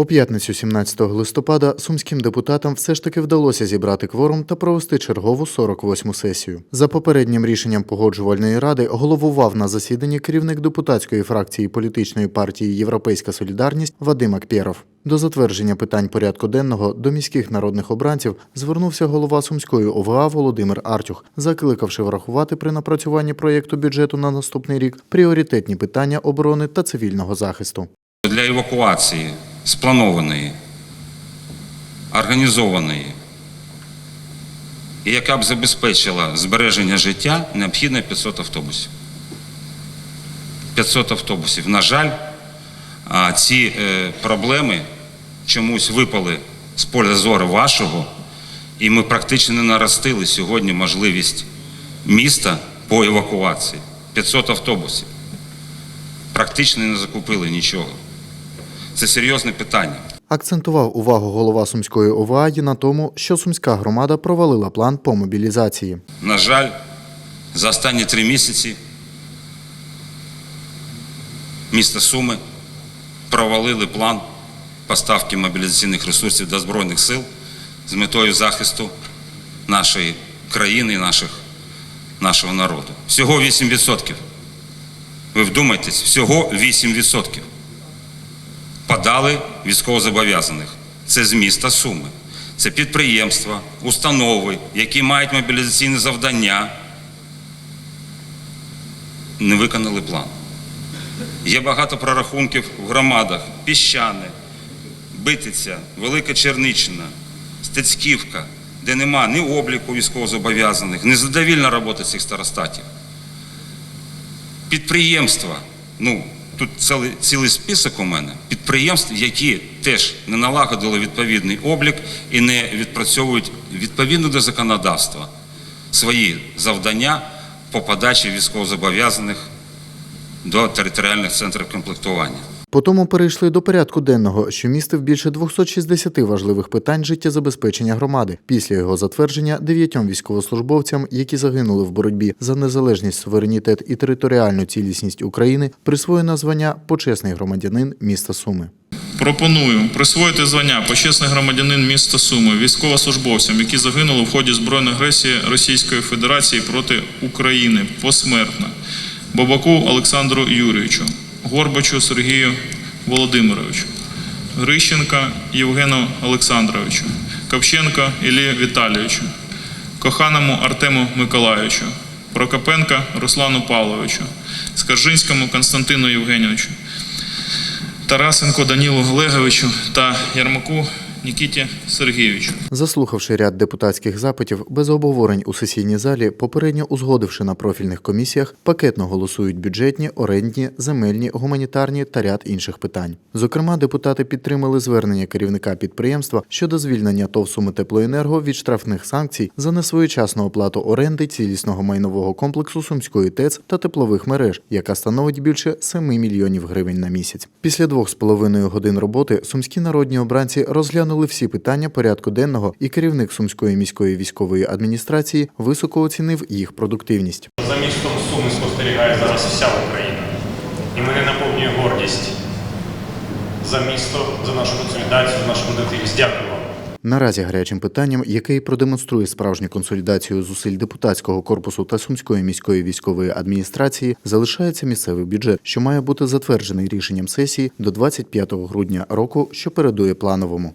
У п'ятницю, 17 листопада, сумським депутатам все ж таки вдалося зібрати кворум та провести чергову 48-му сесію. За попереднім рішенням погоджувальної ради головував на засіданні керівник депутатської фракції політичної партії Європейська Солідарність Вадим Акпєров. До затвердження питань порядку денного до міських народних обранців звернувся голова Сумської ОВА Володимир Артюх, закликавши врахувати при напрацюванні проєкту бюджету на наступний рік пріоритетні питання оборони та цивільного захисту. для евакуації спланованої, організованої, і яка б забезпечила збереження життя, необхідно 500 автобусів. 500 автобусів. На жаль, ці е, проблеми чомусь випали з поля зору вашого, і ми практично не наростили сьогодні можливість міста по евакуації. 500 автобусів. Практично не закупили нічого. Це серйозне питання. Акцентував увагу голова Сумської ОВА і на тому, що сумська громада провалила план по мобілізації. На жаль, за останні три місяці місто Суми провалили план поставки мобілізаційних ресурсів до Збройних сил з метою захисту нашої країни і наших, нашого народу. Всього 8%. Ви вдумайтесь, всього 8% подали військовозобов'язаних. Це з міста Суми. Це підприємства, установи, які мають мобілізаційне завдання, не виконали план. Є багато прорахунків в громадах: Піщане, Битиця, Велика Черниччина, Стецьківка, де нема ні обліку військовозобов'язаних, незадовільна робота цих старостатів. Підприємства, ну тут цілий, цілий список у мене підприємств, які теж не налагодили відповідний облік і не відпрацьовують відповідно до законодавства свої завдання по подачі військовозобов'язаних до територіальних центрів комплектування. Потому перейшли до порядку денного, що містив більше 260 важливих питань життєзабезпечення громади. Після його затвердження дев'ятьом військовослужбовцям, які загинули в боротьбі за незалежність, суверенітет і територіальну цілісність України, присвоєно звання почесний громадянин міста Суми. Пропоную присвоїти звання почесний громадянин міста Суми військовослужбовцям, які загинули в ході збройної агресії Російської Федерації проти України посмертно. Бабаку Олександру Юрійовичу, Горбачу Сергію Володимировичу, Грищенка Євгену Олександровичу, Ковченка Іллі Віталійовичу, Коханому Артему Миколайовичу, Прокопенка Руслану Павловичу, Скаржинському Константину Євгенійовичу, Тарасенко Данілу Олеговичу та Ярмаку Нікіті Сергійовичу. Заслухавши ряд депутатських запитів без обговорень у сесійній залі, попередньо узгодивши на профільних комісіях, пакетно голосують бюджетні, орендні, земельні, гуманітарні та ряд інших питань. Зокрема, депутати підтримали звернення керівника підприємства щодо звільнення ТОВ «Суми Теплоенерго від штрафних санкцій за несвоєчасну оплату оренди цілісного майнового комплексу Сумської ТЕЦ та теплових мереж, яка становить більше 7 мільйонів гривень на місяць. Після двох з половиною годин роботи сумські народні обранці розглянули всі питання порядку денного, і керівник Сумської міської військової адміністрації високо оцінив їх продуктивність. За містом Суми спостерігає зараз вся Україна. І мене наповнює гордість за місто, за нашу консолідацію, за нашу продуктивність. Дякую вам. Наразі гарячим питанням, яке продемонструє справжню консолідацію зусиль депутатського корпусу та Сумської міської військової адміністрації, залишається місцевий бюджет, що має бути затверджений рішенням сесії до 25 грудня року, що передує плановому.